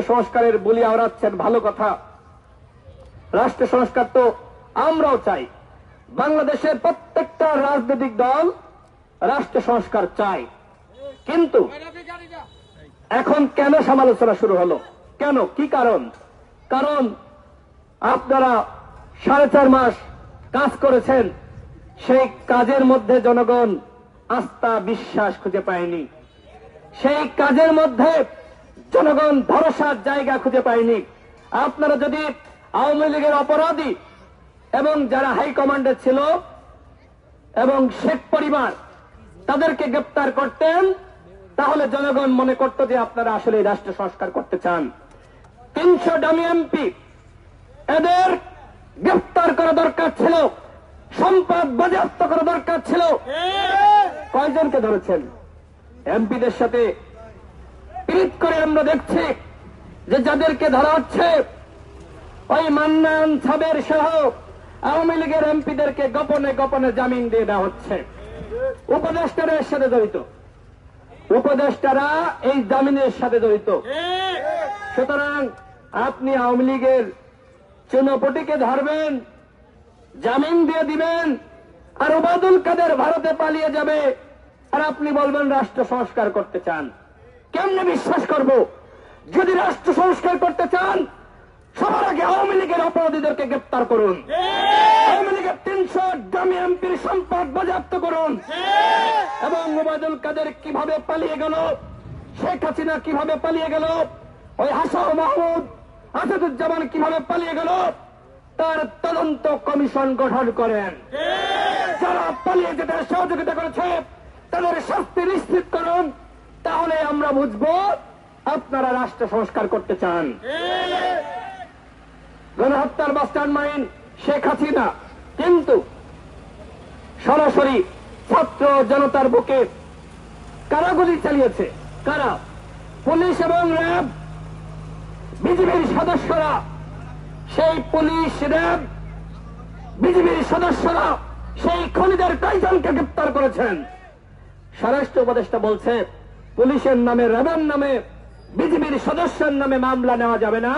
সংস্কারের বলি আওড়াচ্ছেন ভালো কথা। রাষ্ট্র সংস্কার তো আমরাও চাই। বাংলাদেশের প্রত্যেকটা রাজনৈতিক দল রাষ্ট্র সংস্কার চাই কিন্তু এখন কেন সমালোচনা শুরু হলো? কেন? কি কারণ? কারণ আপনারা সাড়ে চার মাস কাজ করেছেন, সেই কাজের মধ্যে জনগণ আস্থা বিশ্বাস খুঁজে পায়নি। সেই কাজের মধ্যে জনগণ ভরসার জায়গা খুঁজে পায়নি। আপনারা যদি আওয়ামী লীগের অপরাধী এবং যারা হাইকমান্ডে ছিল এবং শেখ পরিবার তাদেরকে গ্রেপ্তার করতেন তাহলে জনগণ মনে করত যে আপনারা আসলে রাষ্ট্র সংস্কার করতে চান। তিনশো ডামি এমপি এদের গ্রেপ্তার করা দরকার ছিল সম্পদ বাজেয়াপ্ত করা দরকার ছিল। কয়জনকে ধরেছেন? এমপিদের সাথে পীড়িত করে আমরা দেখছি যে যাদেরকে ধরা হচ্ছে, ওই মান্নান সাবের সহ আওয়ামী লীগের এমপিদেরকে গোপনে গোপনে জামিন দিয়ে দেওয়া হচ্ছে। উপদেষ্টারা এর সাথে জড়িত। উপদেষ্টারা এই জামিনের সাথে জড়িত। সুতরাং আপনি আওয়ামী লীগের চুনপটিকে ধরবেন, জামিন দিয়ে দিবেন, আর ওবায়দুল কাদের ভারতে পালিয়ে যাবে, আর আপনি বলবেন রাষ্ট্র সংস্কার করতে চান। কেমনে বিশ্বাস করব? যদি রাষ্ট্র সংস্কার করতে চান, সবার আগে আওয়ামী লীগের অপরাধীদেরকে গ্রেপ্তার করুন। আওয়ামী লীগের তিনশো দামি এমপির সম্পদ বাজেয়াপ্ত করুন। এবং ওবায়দুল কাদের কীভাবে পালিয়ে গেল, শেখ হাসিনা কীভাবে পালিয়ে গেল, ওই হাসান মাহমুদ আসাদুজ্জামান কীভাবে পালিয়ে গেল, তার তদন্ত কমিশন গঠন করেন। যারা পালিয়ে যেতে সহযোগিতা করেছে, তাদের শাস্তি নিশ্চিত করুন। তাহলে আমরা বুঝব আপনারা রাষ্ট্র সংস্কার করতে চান। গণহত্যার বাস্টার্ড মাইন শেখ হাসিনা। কিন্তু সরাসরি ছাত্র জনতার বুকে কারাগুলি চালিয়েছে। কারা? পুলিশ এবং র্যাব। বিজেপির সদস্যরা। সেই পুলিশ র্যাব বিজেপির সদস্যরা সেই খনিদের কয়জনকে গ্রেপ্তার করেছেন? স্বরাষ্ট্র উপদেষ্টা বলছে পুলিশের নামে র্যাবের নামে বিজেপির সদস্যের নামে মামলা নেওয়া যাবে না।